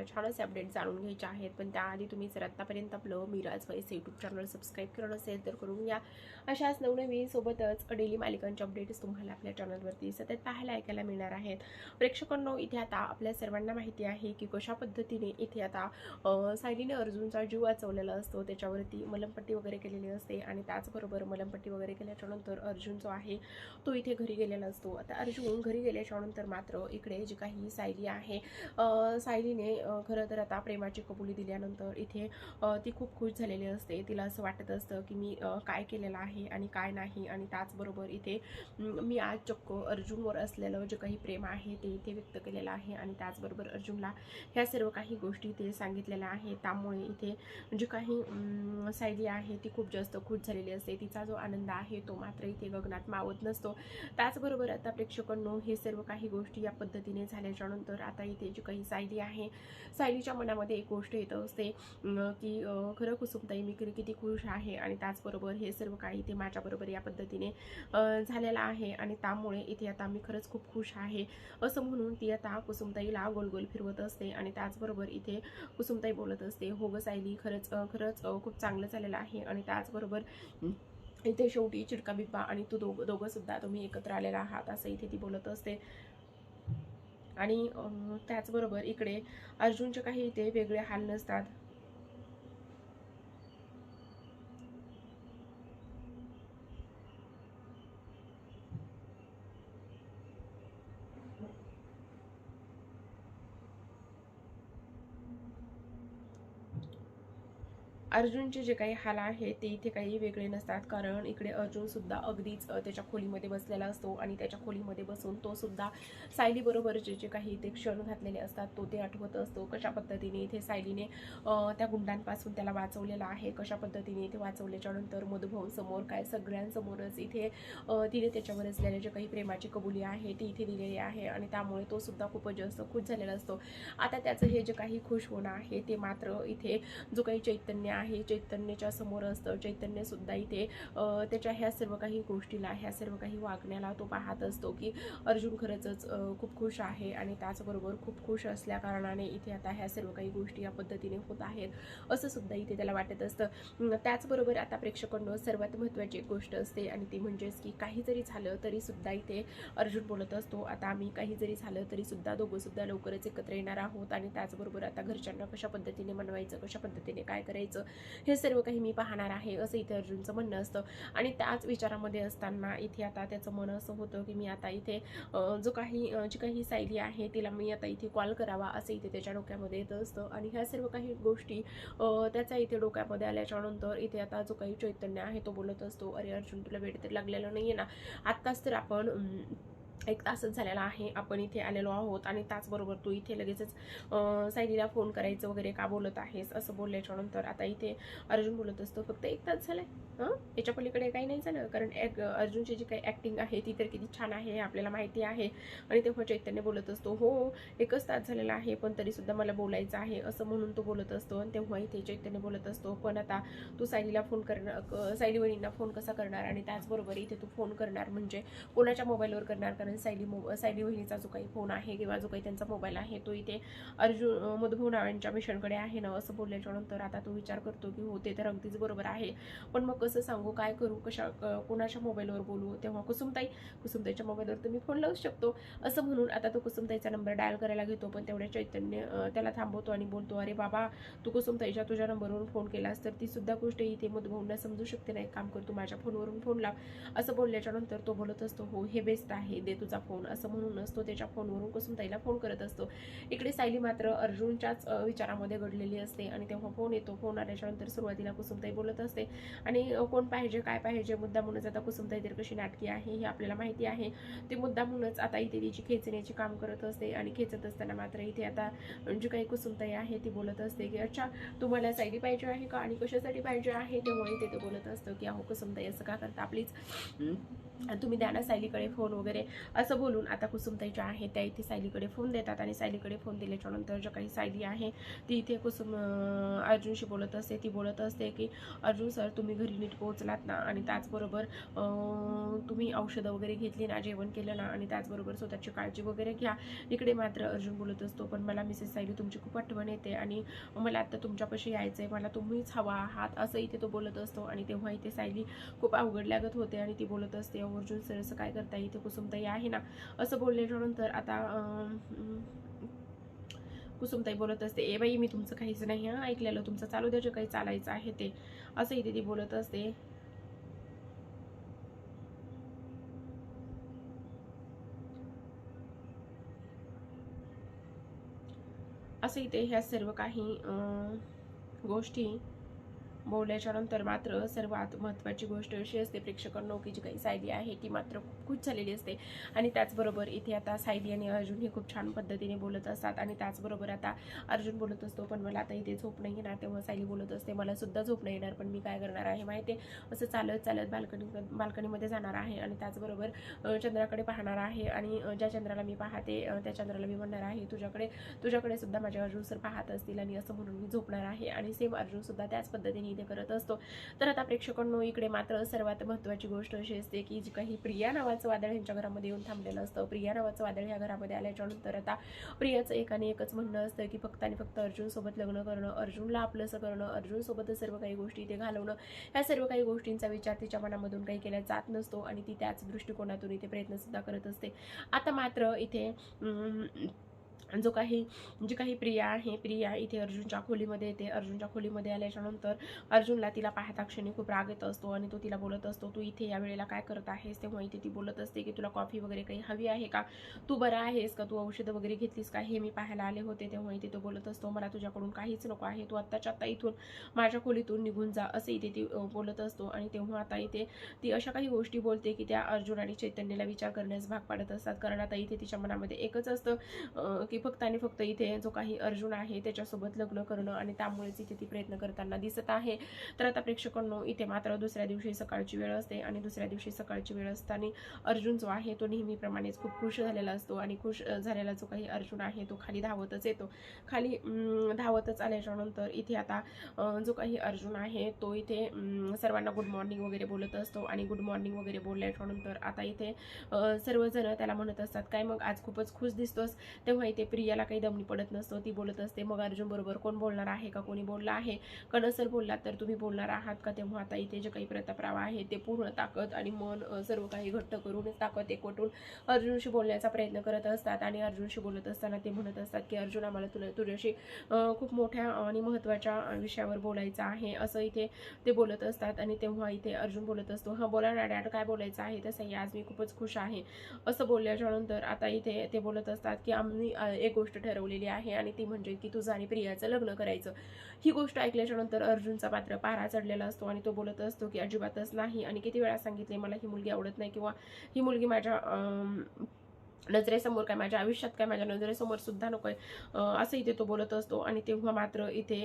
आपल्याला छानच अपडेट जाणून घ्यायचे आहेत. पण त्याआधी तुम्ही जर आत्तापर्यंत आपलं मिराज वैस यूट्यूब चॅनल सबस्क्राईब केलं नसेल तर करून घ्या. अशाच नवनवीसोबतच डेली मालिकांचे अपडेट्स तुम्हाला आपल्या चॅनलवरती सतत पाहायला ऐकायला मिळणार आहेत. प्रेक्षकांनो इथे आता आपल्या सर्वांना माहिती आहे की कशा पद्धतीने इथे आता सायलीने अर्जुनचा जीव वाचवलेला असतो. त्याच्यावरती मलमपट्टी वगैरे केलेली असते आणि त्याचबरोबर मलमपट्टी वगैरे केल्याच्यानंतर अर्जुन जो आहे तो इथे घरी गेलेला असतो. आता अर्जुन घरी गेल्याच्यानंतर मात्र इकडे जी काही सायली आहे सायलीने खरं तर आता प्रेमाची कबुली दिल्यानंतर इथे ती खूप खुश झालेली असते. तिला असं वाटत असतं की मी काय केलेलं आहे आणि काय नाही आणि त्याचबरोबर इथे मी आज चक्क अर्जुनवर असलेलं जे काही प्रेम आहे ते इथे व्यक्त केलेलं आहे आणि त्याचबरोबर अर्जुनला ह्या सर्व काही गोष्टी ते सांगितलेल्या आहेत. त्यामुळे इथे जी काही सायली आहे ती खूप जास्त खुश झालेली असते. तिचा जो आनंद आहे तो मात्र इथे गगनात मावत नसतो. त्याचबरोबर आता प्रेक्षकांनो हे सर्व काही गोष्टी या पद्धतीने झाल्याच्यानंतर आता इथे जी काही सायली आहे सायलीच्या मनामध्ये एक गोष्ट येत असते की खरं कुसुमताई मी किती किती खुश आहे आणि त्याचबरोबर हे सर्व काही ते माझ्याबरोबर या पद्धतीने झालेलं आहे आणि त्यामुळे इथे आता मी खरंच खूप खुश आहे. असं म्हणून ती आता कुसुमताईला गोल गोल फिरवत असते आणि त्याचबरोबर इथे कुसुमताई बोलत असते हो ग सायली खरंच खरंच खूप चांगलं झालेलं आहे आणि त्याचबरोबर इथे शेवटी चिडका बिब्बा आणि तू दोघं दोघंसुद्धा तुम्ही एकत्र आलेला आहात असं इथे ती बोलत असते. आणि त्याचबरोबर इकडे अर्जुनचे काही इथे वेगळे हाल नसतात. अर्जुनचे जे काही हाल आहे ते इथे काही वेगळे नसतात. कारण इकडे अर्जुन सुद्धा अगदीच त्याच्या खोलीमध्ये बसलेला असतो आणि त्याच्या खोलीमध्ये बसून तो सुद्धा सायलीबरोबरचे जे काही ते क्षण घातलेले असतात तो ते आठवत असतो. कशा पद्धतीने इथे सायलीने त्या गुंडांपासून त्याला वाचवलेला आहे कशा पद्धतीने इथे वाचवल्याच्या नंतर मधुभाऊ समोर काय सगळ्यांसमोरच इथे तिने त्याच्यावर असलेले जे काही प्रेमाची कबुली आहे ती इथे दिलेली आहे आणि त्यामुळे तो सुद्धा खूपच जास्त खुश झालेला असतो. आता त्याचं हे जे काही खुश होणं आहे ते मात्र इथे जो काही चैतन्य आहे चैतन्याच्या समोर असतं. चैतन्यसुद्धा इथे त्याच्या ह्या सर्व काही गोष्टीला ह्या सर्व काही वागण्याला तो पाहत असतो की अर्जुन खरंच खूप खुश आहे आणि त्याचबरोबर खूप खुश असल्या कारणाने इथे आता ह्या सर्व काही गोष्टी या पद्धतीने होत आहेत असं सुद्धा इथे त्याला वाटत असतं. त्याचबरोबर आता प्रेक्षकांना सर्वात महत्त्वाची एक गोष्ट असते आणि ती म्हणजेच की काही जरी झालं तरी सुद्धा इथे अर्जुन बोलत असतो. आता आम्ही काही जरी झालं तरी सुद्धा दोघं सुद्धा लवकरच एकत्र येणार आहोत आणि त्याचबरोबर आता घरच्यांना कशा पद्धतीने मनवायचं कशा पद्धतीने काय करायचं हे सर्व काही मी पाहणार आहे असं इथे अर्जुनचं म्हणणं असतं. आणि त्याच विचारामध्ये असताना इथे आता त्याचं मन असं होतं की मी आता इथे जो काही जी काही सायली आहे तिला मी आता इथे कॉल करावा असं इथे त्याच्या डोक्यामध्ये येत असतं. आणि ह्या सर्व काही गोष्टी त्याच्या इथे डोक्यामध्ये आल्याच्यानंतर इथे आता जो काही चैतन्य आहे तो बोलत असतो अरे अर्जुन तुला वेळ तर लागलेला नाहीये ना. आत्ताच तर आपण एक तासच झालेला आहे. आपण इथे आलेलो आहोत आणि त्याचबरोबर तू इथे लगेचच अं, सायलीला फोन करायचं वगैरे का बोलत आहेस? असं बोलल्याच्या नंतर आता इथे अर्जुन बोलत असतो फक्त एक तास झालाय. हं? याच्या पलीकडे काही नाही झालं. कारण एक अर्जुनची जी काही ॲक्टिंग आहे ती तर किती छान आहे हे आपल्याला माहिती आहे. आणि तेव्हा चैतन्य बोलत असतो हो एकच तास झालेला आहे पण तरी सुद्धा मला बोलायचं आहे. असं म्हणून तो बोलत असतो आणि तेव्हा इथे चैतन्य बोलत असतो पण आता तू सायलीला फोन करणार सायली वहिनींना फोन कसा करणार? आणि त्याचबरोबर इथे तू फोन करणार म्हणजे कोणाच्या मोबाईलवर करणार? कारण सायली मो सायली वहिनीचा जो काही फोन आहे किंवा जो काही त्यांचा मोबाईल आहे तो इथे अर्जुन मधुभाऊ नावांच्या मिशनकडे आहे ना असं बोलल्याच्यानंतर आता तो विचार करतो की हो ते तर अगदीच बरोबर आहे. पण मग कसं सांगू काय करू कशा क- कोणाच्या मोबाईलवर बोलू? तेव्हा कुसुमताई कुसुमताईच्या मोबाईलवर तुम्ही फोन लावू शकतो. असं म्हणून आता तो कुसुमताईचा नंबर डायल करायला घेतो पण तेवढ्या चैतन्य त्याला थांबवतो आणि बोलतो अरे बाबा तू कुसुमताईच्या तुझ्या नंबरवरून फोन केलास तर ती सुद्धा गोष्ट इथे मधुभाऊंना समजू शकते नाही काम करतो माझ्या फोनवरून फोन लाव. असं बोलल्याच्यानंतर तो बोलत असतो हो हे बेस्ट आहे देत. तुझा फोन असं म्हणूनच तो त्याच्या फोनवरून कुसुमताईला फोन करत असतो. इकडे सायली मात्र अर्जुनच्याच विचारामध्ये घडलेली असते आणि तेव्हा फोन येतो. फोन आल्याच्यानंतर सुरुवातीला कुसुमताई बोलत असते. आणि कोण पाहिजे काय पाहिजे मुद्दा म्हणूनच आता कुसुमताई तर कशी नाटकी आहे हे आपल्याला माहिती आहे. ते मुद्दा म्हणूनच आता इथे तिची खेचण्याची काम करत असते आणि खेचत असताना मात्र इथे आता जी काही कुसुमताई आहे ती बोलत असते की अच्छा तुम्हाला सायली पाहिजे आहे का आणि कशासाठी पाहिजे आहे? तेव्हा इथे ते बोलत असतं की अहो कुसुमताई असं का करता प्लीज तुम्ही द्या ना सायलीकडे फोन वगैरे. असं बोलून आता कुसुमताई ज्या आहेत त्या इथे सायलीकडे फोन देतात आणि सायलीकडे फोन दिल्याच्या नंतर ज्या काही सायली आहे ती इथे कुसुम अर्जुनशी बोलत असते. ती बोलत असते की अर्जुन सर तुम्ही घरी नीट पोहोचलात ना आणि त्याचबरोबर तुम्ही औषधं वगैरे घेतली ना जेवण केलं ना आणि त्याचबरोबर स्वतःची काळजी वगैरे घ्या. इकडे मात्र अर्जुन बोलत असतो पण मला मिसेस सायली तुमची खूप आठवण येते आणि मला आता तुमच्यापाशी यायचं आहे मला तुम्हीच हवा आहात असं इथे तो बोलत असतो. आणि तेव्हा इथे सायली खूप अवघड लागत होते आणि ती बोलत असते अर्जुन सर असं काय करता इथे कुसुमताई आहे ना. असं बोलल्याच्या आता कुसुमताई बोलत असते ए बाई मी तुमचं काहीच नाही हं ऐकलेलं. तुमचं चालू द्या जे काही चालायचं आहे ते. असंही दिदी ती बोलत असते. असं इथे ह्या सर्व काही अं, गोष्टी बोलण्याच्यानंतर मात्र सर्वात महत्त्वाची गोष्ट अशी असते प्रेक्षकांनो की जी काही सायली आहे ती मात्र खूप खुश झालेली असते. आणि त्याचबरोबर इथे आता सायली आणि अर्जुन हे खूप छान पद्धतीने बोलत असतात आणि त्याचबरोबर आता अर्जुन बोलत असतो पण मला आता इथे झोप नाही येणार तेव्हा सायली बोलत असते मला सुद्धा झोप नाही येणार पण मी काय करणार आहे माहिती आहे असं चालत चालत बाल्कनी बाल्कनीमध्ये जाणार आहे आणि त्याचबरोबर चंद्राकडे पाहणार आहे आणि ज्या चंद्राला मी पाहते त्या चंद्राला मी म्हणणार आहे तुझ्याकडे तुझ्याकडे सुद्धा माझे अर्जुन सर पाहत असतील आणि असं म्हणून मी झोपणार आहे. आणि सेम अर्जुन सुद्धा त्याच पद्धतीने इथे करत असतो. तर आता प्रेक्षकांनो इकडे मात्र सर्वात महत्त्वाची गोष्ट अशी असते की जी काही प्रिया नावाचं वादळ यांच्या घरामध्ये येऊन थांबलेलं असतं. प्रिया नावाचं वादळ ह्या घरामध्ये आल्याच्यानंतर आता प्रियाचं एकाने एकच म्हणणं असतं की फक्त आणि फक्त अर्जुनसोबत लग्न करणं अर्जुनला आपलंसं करणं अर्जुनसोबतच सर्व काही गोष्टी इथे घालवणं ह्या सर्व काही गोष्टींचा विचार तिच्या मनामधून काही केला जात नसतो आणि ती त्याच दृष्टिकोनातून इथे प्रयत्नसुद्धा करत असते. आता मात्र इथे जो काही जी काही प्रिया आहे प्रिया इथे अर्जुनच्या खोलीमध्ये येते. अर्जुनच्या खोलीमध्ये आल्याच्यानंतर अर्जुनला तिला पाहता क्षणी खूप राग येत असतो आणि तो तिला बोलत असतो तू इथे या वेळेला काय करत आहेस? तेव्हा इथे ती बोलत असते की तुला कॉफी वगैरे काही हवी आहे का? तू बरा आहेस का? तू औषधं वगैरे घेतलीस का? हे मी पाहायला आले होते. तेव्हा इथे तो बोलत असतो मला तुझ्याकडून काहीच नको आहे. तू आत्ताच्या आत्ता इथून माझ्या खोलीतून निघून जा असं इथे ती बोलत असतो. आणि तेव्हा आता इथे ती अशा काही गोष्टी बोलते की त्या अर्जुन आणि चैतन्याला विचार करण्यास भाग पाडत असतात. कारण आता इथे तिच्या मनामध्ये एकच असतं की फक्त आणि फक्त इथे जो काही अर्जुन आहे त्याच्यासोबत लग्न करणं आणि त्यामुळेच इथे ती प्रयत्न करताना दिसत आहे. तर आता प्रेक्षकांनो इथे मात्र दुसऱ्या दिवशी सकाळची वेळ असते आणि दुसऱ्या दिवशी सकाळची वेळ असताना अर्जुन जो आहे तो नेहमीप्रमाणेच खूप खुश झालेला असतो आणि खुश झालेला जो काही अर्जुन आहे तो खाली धावतच येतो. खाली धावतच आल्याच्यानंतर इथे आता जो काही अर्जुन आहे तो इथे सर्वांना गुड मॉर्निंग वगैरे बोलत असतो आणि गुड मॉर्निंग वगैरे बोलल्याच्या नंतर आता इथे सर्वजण त्याला म्हणत असतात काय मग? आज खूपच खुश दिसतोस. तेव्हा इथे प्रियाला काही दमनी पडत नसतो. ती बोलत असते मग अर्जुन बरोबर कोण बोलणार आहे का? कोणी बोलला आहे? का नसेल बोललात तर तुम्ही बोलणार आहात का? तेव्हा आता इथे जे काही प्रतापराव आहे ते पूर्ण ताकद आणि मन सर्व काही घट्ट करून ताकद एकवटून अर्जुनशी बोलण्याचा प्रयत्न करत असतात आणि अर्जुनशी बोलत असताना ते म्हणत असतात की अर्जुन आम्हाला तुला तुझ्याशी खूप मोठ्या आणि महत्त्वाच्या विषयावर बोलायचं आहे. असं इथे ते बोलत असतात आणि तेव्हा इथे अर्जुन बोलत असतो हां बोला ना डॅड काय बोलायचं आहे? तसंही आज मी खूपच खुश आहे. असं बोलल्याच्यानंतर आता इथे ते बोलत असतात की आम्ही एक गोष्ट ठरवलेली आहे आणि ती म्हणजे की तुझं आणि प्रियाचं लग्न करायचं. ही गोष्ट ऐकल्याच्या नंतर अर्जुनचा पात्र पारा चढलेला असतो आणि तो बोलत असतो की अजिबातच नाही. आणि किती वेळा सांगितले मला ही मुलगी आवडत नाही किंवा ही मुलगी माझ्या अं, नजरेसमोर काय माझ्या आयुष्यात काय माझ्या नजरेसमोर सुद्धा नको आहे असं इथे तो बोलत असतो आणि तेव्हा मात्र इथे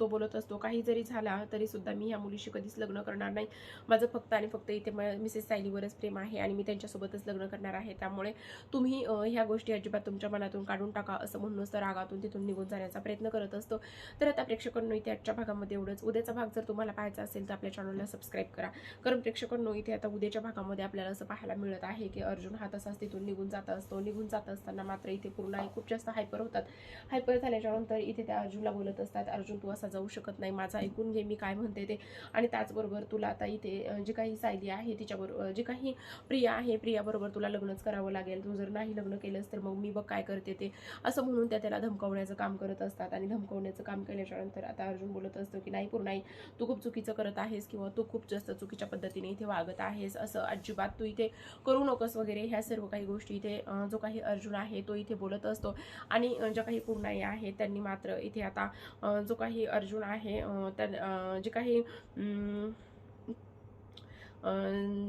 तो बोलत असतो काही जरी झाला तरी सुद्धा मी ह्या मुलीशी कधीच लग्न करणार नाही. माझं फक्त आणि फक्त इथे मिसेस सायलीवरच प्रेम आहे आणि मी त्यांच्यासोबतच लग्न करणार आहे. त्यामुळे तुम्ही ह्या गोष्टी अजिबात तुमच्या मनातून काढून टाका असं म्हणूनच तर रागातून तिथून निघून जाण्याचा प्रयत्न करत असतो. तर आता प्रेक्षकांनो इथे आजच्या भागामध्ये एवढंच. उद्याचा भाग जर तुम्हाला पाहायचा असेल तर आपल्या चॅनलला सबस्क्राईब करा. कारण प्रेक्षकांनो इथे आता उद्याच्या भागामध्ये आपल्याला असं पाहायला मिळत आहे की अर्जुन हा तसाच तिथून निघून जातो. असतो निघून जात असताना मात्र इथे पूर्ण आई खूप जास्त हायपर होतात. हायपर झाल्याच्यानंतर इथे त्या अर्जुनला बोलत असतात अर्जुन तू असा जाऊ शकत नाही माझं ऐकून घे मी काय म्हणते ते. आणि त्याचबरोबर तुला आता इथे जी काही सायली आहे तिच्याबरोबर जी काही प्रिया आहे प्रियाबरोबर तुला लग्नच करावं लागेल. तू जर नाही लग्न केलंस तर मग मी बघ काय करते ते. असं म्हणून त्या त्याला धमकावण्याचं काम करत असतात आणि धमकावण्याचं काम केल्याच्यानंतर आता अर्जुन बोलत असतो की नाही पूर्ण तू खूप चुकीचं करत आहेस किंवा तू खूप जास्त चुकीच्या पद्धतीने इथे वागत आहेस असं अजिबात तू इथे करू नकोस वगैरे. ह्या सर्व काही गोष्टी इथे जो काही अर्जुन आहे तो इथे बोलत असतो. आणि ज्या काही पूर्णाई आहे त्यांनी मात्र इथे आता जो काही अर्जुन आहे त्या जे काही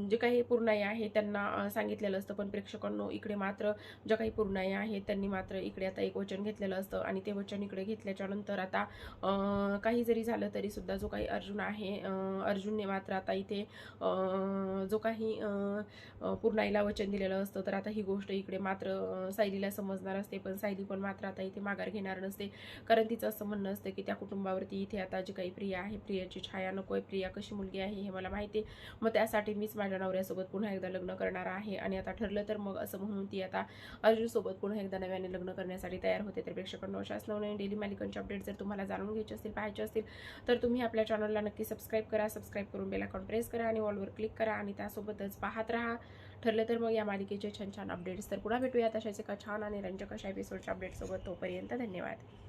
जे काही पूर्णाई आहे त्यांना सांगितलेलं असतं. पण प्रेक्षकांनो इकडे मात्र ज्या काही पूर्णाई आहेत त्यांनी मात्र इकडे आता एक वचन घेतलेलं असतं. आणि ते वचन इकडे घेतल्याच्या नंतर आता काही जरी झालं तरी सुद्धा जो काही अर्जुन आहे अर्जुनने मात्र आता इथे जो काही पूर्णाईला वचन दिलेलं असतं. तर आता ही गोष्ट इकडे मात्र सायलीला समजणार असते. पण सायली पण मात्र आता इथे माघार घेणार नसते. कारण तिचं असं म्हणणं असतं की त्या कुटुंबावरती इथे आता जी काही प्रिया आहे प्रियाची छाया नको आहे प्रिया कशी मुलगी आहे हे मला माहिती आहे. मग त्यासाठी मीच माझ्या नवऱ्यासोबत पुन्हा एकदा लग्न करणार आहे. आणि आता ठरलं तर मग असं म्हणून ती आता अर्जुनसोबत पुन्हा एकदा नव्याने लग्न करण्यासाठी तयार होते. तर प्रेक्षकांनो अशाच नवनवीन डेली मालिकांचे अपडेट जर तुम्हाला जाणून घ्यायचे असतील पाहायचे असतील तर तुम्ही आपल्या चॅनलला नक्की सबस्क्राईब करा. सबस्क्राईब करून बेलाकॉन प्रेस करा आणि ऑलवर क्लिक करा आणि त्यासोबतच पाहत राहा. ठरलं तर मग या मालिकेचे छान छान अपडेट्स तर पुन्हा भेटूया तशाच एका छान आणि रंजक अशा एपिसोडच्या अपडेटसोबत तोपर्यंत धन्यवाद.